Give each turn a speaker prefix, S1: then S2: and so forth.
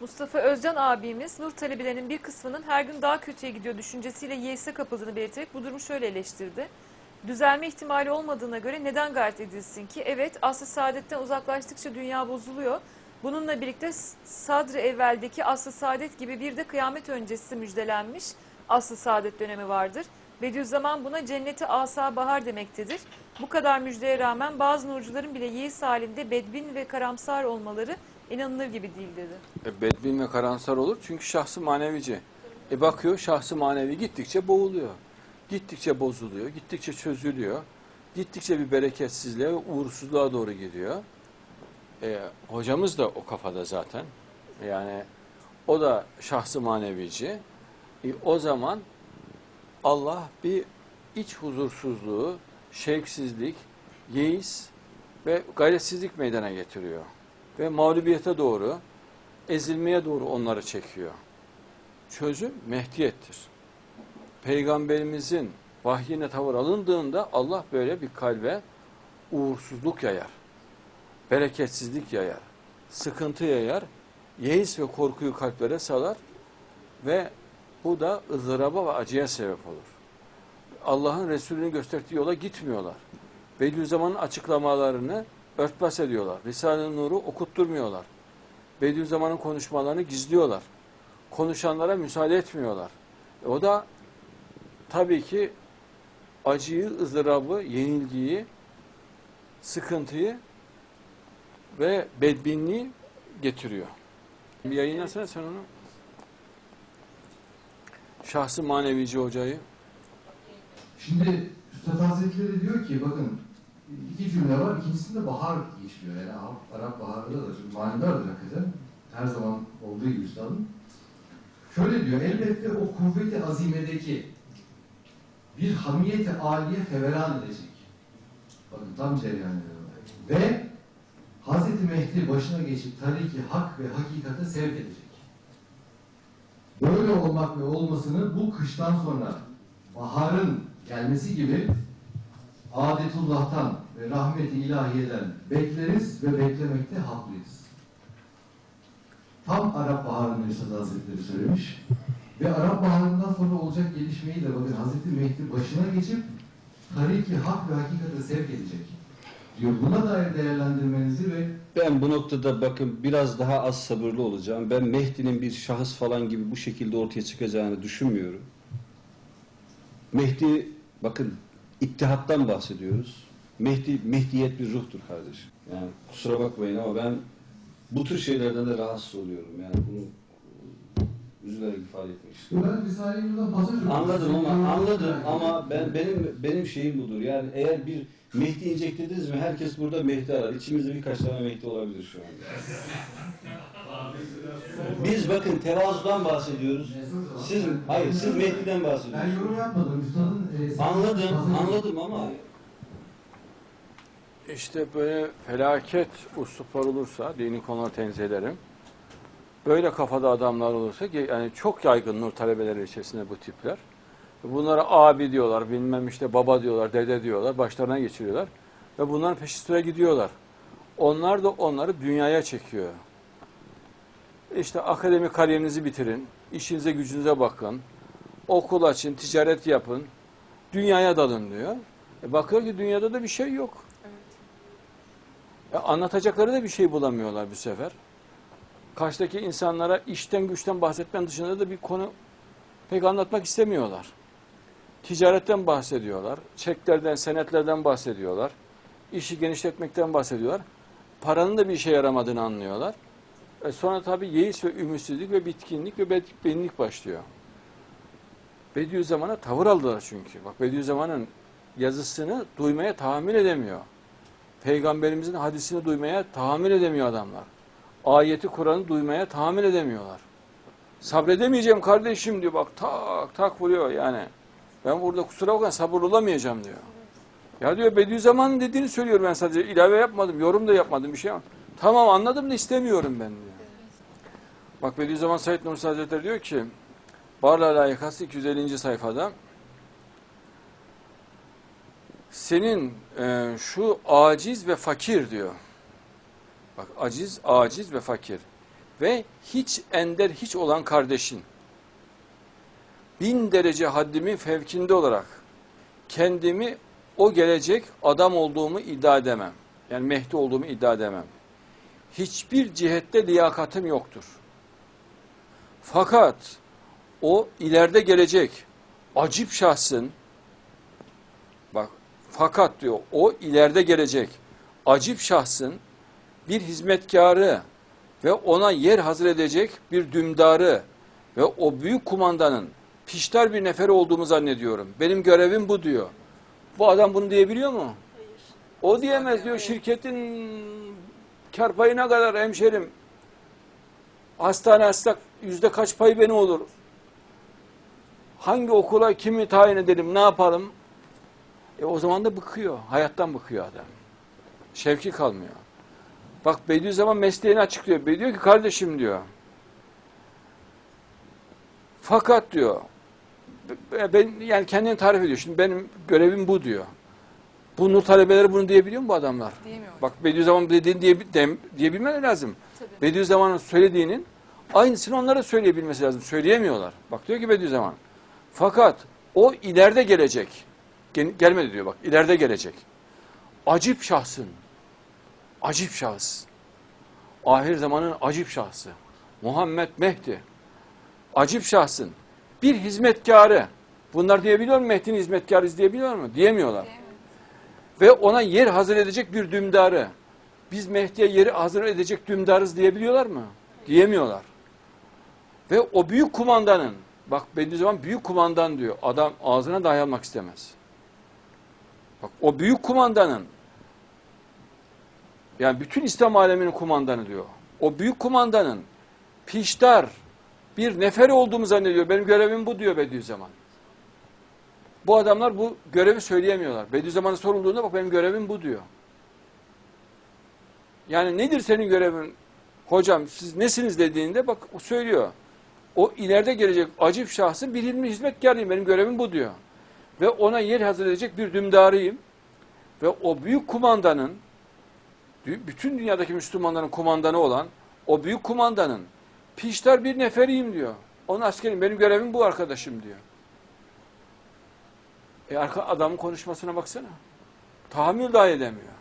S1: Mustafa Özcan abimiz Nur talebelerinin bir kısmının her gün daha kötüye gidiyor düşüncesiyle yeise kapıldığını belirterek bu durumu şöyle eleştirdi. Düzelme ihtimali olmadığına göre neden gayret edilsin ki? Evet aslı saadetten uzaklaştıkça dünya bozuluyor. Bununla birlikte sadr evveldeki aslı saadet gibi bir de kıyamet öncesi müjdelenmiş aslı saadet dönemi vardır. Bediüzzaman buna cenneti asa bahar demektedir. Bu kadar müjdeye rağmen bazı nurcuların bile yeis halinde bedbin ve karamsar olmaları inanılır gibi değil dedi.
S2: E, bedbin ve karamsar olur çünkü şahsı manevici. E bakıyor şahsı manevi gittikçe boğuluyor. Gittikçe bozuluyor, gittikçe çözülüyor. Gittikçe bir bereketsizliğe ve uğursuzluğa doğru gidiyor. E, hocamız da o kafada zaten. Yani o da şahsı manevici. E, o zaman Allah bir iç huzursuzluğu, şevksizlik, yeis ve gayretsizlik meydana getiriyor. Ve mağlubiyete doğru, ezilmeye doğru onları çekiyor. Çözüm Mehdiyettir. Peygamberimizin vahyine tavır alındığında Allah böyle bir kalbe uğursuzluk yayar. Bereketsizlik yayar. Sıkıntı yayar. Yeis ve korkuyu kalplere salar ve bu da ızdıraba ve acıya sebep olur. Allah'ın Resulünü gösterdiği yola gitmiyorlar. Bediüzzaman'ın açıklamalarını örtbas ediyorlar. Risale-i Nur'u okutturmuyorlar. Bediüzzaman'ın konuşmalarını gizliyorlar. Konuşanlara müsaade etmiyorlar. E o da tabii ki acıyı, ızdırabı, yenilgiyi, sıkıntıyı ve bedbinliği getiriyor. Bir yayınlasana sen onu. Şahsı manevici hocayı.
S3: Şimdi Üstad Hazretleri diyor ki bakın iki cümle var. İkincisinde bahar geçiyor. Yani Arap, Arap baharında da çünkü manidardır hakikaten. Her zaman olduğu gibi üstadın. Şöyle diyor. Elbette o kuvveti azimedeki bir hamiyeti aliye feveran edecek. Bakın tam cereyan. Ve Hazreti Mehdi başına geçip tariki hak ve hakikate sevk edecek. Böyle olmak ve olmasını bu kıştan sonra baharın gelmesi gibi adetullah'tan ve rahmeti ilahiyeden bekleriz ve beklemekte haklıyız. Tam Arap Baharı'nı Üstad Hazretleri söylemiş. Ve Arap Baharı'ndan sonra olacak gelişmeyi de bakın Hazreti Mehdi başına geçip tariki hak ve hakikate sevk edecek. Diyor buna dair değerlendirmenizi ve
S4: Ben bu noktada bakın biraz daha az sabırlı olacağım. Ben Mehdi'nin bir şahıs falan gibi bu şekilde ortaya çıkacağını düşünmüyorum. Mehdi, bakın ittihattan bahsediyoruz. Mehdi, Mehdiyet bir ruhtur kardeşim. Yani kusura bakmayın ama ben bu tür şeylerden de rahatsız oluyorum. Yani bunu üzülerek ifade etmek istiyorum.
S3: ben Risale-i Nur'dan pasaj.
S4: Anladım ama anladım ama ben benim benim şeyim budur. Yani eğer bir Mehdi ineceklediniz mi? Herkes burada Mehdi arar. İçimizde birkaç tane Mehdi olabilir şu anda. Biz bakın tevazudan bahsediyoruz. Siz hayır siz Mehdi'den
S3: Ben
S4: bahsediyorsunuz.
S3: yorum yapmadım. Üstadın e,
S4: Anladım, anladım ama
S2: İşte böyle felaket usluplar olursa, dini konuları tenzih ederim. Böyle kafada adamlar olursa, yani çok yaygın nur talebeleri içerisinde bu tipler. Bunlara abi diyorlar, bilmem işte baba diyorlar, dede diyorlar, başlarına geçiriyorlar. Ve bunların peşi sıra gidiyorlar. Onlar da onları dünyaya çekiyor. İşte akademik kariyerinizi bitirin, işinize gücünüze bakın, okul açın, ticaret yapın, dünyaya dalın diyor. E bakıyor ki dünyada da bir şey yok. E anlatacakları da bir şey bulamıyorlar bu sefer. Karşıdaki insanlara işten güçten bahsetmen dışında da bir konu pek anlatmak istemiyorlar. Ticaretten bahsediyorlar, çeklerden, senetlerden bahsediyorlar, işi genişletmekten bahsediyorlar. Paranın da bir işe yaramadığını anlıyorlar. E sonra tabii yeis ve ümitsizlik ve bitkinlik ve bedbenlik başlıyor. Bediüzzaman'a tavır aldılar çünkü. Bak Bediüzzaman'ın yazısını duymaya tahammül edemiyor. Peygamberimizin hadisini duymaya tahammül edemiyor adamlar. Ayeti Kur'an'ı duymaya tahammül edemiyorlar. Sabredemeyeceğim kardeşim diyor bak tak tak vuruyor yani. Ben burada kusura bakma sabır olamayacağım diyor. Ya diyor Bediüzzaman'ın dediğini söylüyorum ben sadece ilave yapmadım, yorum da yapmadım bir şey ama. Tamam anladım da istemiyorum ben diyor. Bak Bediüzzaman Said Nursi Hazretleri diyor ki Barla layıkası 250. sayfada senin e, şu aciz ve fakir diyor. Bak aciz, aciz ve fakir. ve hiç ender hiç olan kardeşin bin derece haddimin fevkinde olarak kendimi o gelecek adam olduğumu iddia edemem. Yani Mehdi olduğumu iddia edemem. Hiçbir cihette liyakatım yoktur. Fakat o ileride gelecek acip şahsın bak fakat diyor o ileride gelecek acip şahsın bir hizmetkarı ve ona yer hazır edecek bir dümdarı ve o büyük kumandanın piştar bir nefer olduğumu zannediyorum. Benim görevim bu diyor. Bu adam bunu diyebiliyor mu? O diyemez diyor şirketin kar payına kadar hemşerim. Hastane hasta yüzde kaç payı benim olur? Hangi okula kimi tayin edelim ne yapalım? E o zaman da bıkıyor. Hayattan bıkıyor adam. Şevki kalmıyor. Bak Bediüzzaman mesleğini açıklıyor. Bediüzzaman diyor ki kardeşim diyor. Fakat diyor ben yani kendini tarif ediyor. Şimdi benim görevim bu diyor. Bu nur talebeleri bunu diyebiliyor mu bu adamlar?
S1: Diyemiyor.
S2: Bak Bediüzzaman dediğini diye, de, diyebilmeleri lazım.
S1: Tabii.
S2: Bediüzzaman'ın söylediğinin aynısını onlara söyleyebilmesi lazım. Söyleyemiyorlar. Bak diyor ki Bediüzzaman. Fakat o ileride gelecek. Gel- Gelmedi diyor bak. ileride gelecek. Acip şahsın. Acip şahıs. Ahir zamanın acip şahsı. Muhammed Mehdi. Acip şahsın. Bir hizmetkarı. Bunlar diyebiliyor mu Mehdi'nin hizmetkarıyız diyebiliyor mu? Diyemiyorlar. Ve ona yer hazır edecek bir dümdarı. Biz Mehdi'ye yeri hazır edecek dümdarız diyebiliyorlar mı? Diyemiyorlar. Ve o büyük kumandanın, bak Bediüzzaman büyük kumandan diyor. Adam ağzına dahi almak istemez. Bak o büyük kumandanın, yani bütün İslam aleminin kumandanı diyor. O büyük kumandanın piştar bir nefer olduğumu zannediyor. Benim görevim bu diyor Bediüzzaman. Bu adamlar bu görevi söyleyemiyorlar. Bediüzzaman'a sorulduğunda bak benim görevim bu diyor. Yani nedir senin görevin? Hocam siz nesiniz dediğinde bak o söylüyor. O ileride gelecek acip şahsın bir ilmi hizmetkarıyım. Benim görevim bu diyor. Ve ona yer hazır edecek bir dümdarıyım. Ve o büyük kumandanın bütün dünyadaki Müslümanların kumandanı olan o büyük kumandanın piştar bir neferiyim diyor. Onun askerim. Benim görevim bu arkadaşım diyor. E arka adamın konuşmasına baksana. Tahammül dahi edemiyor.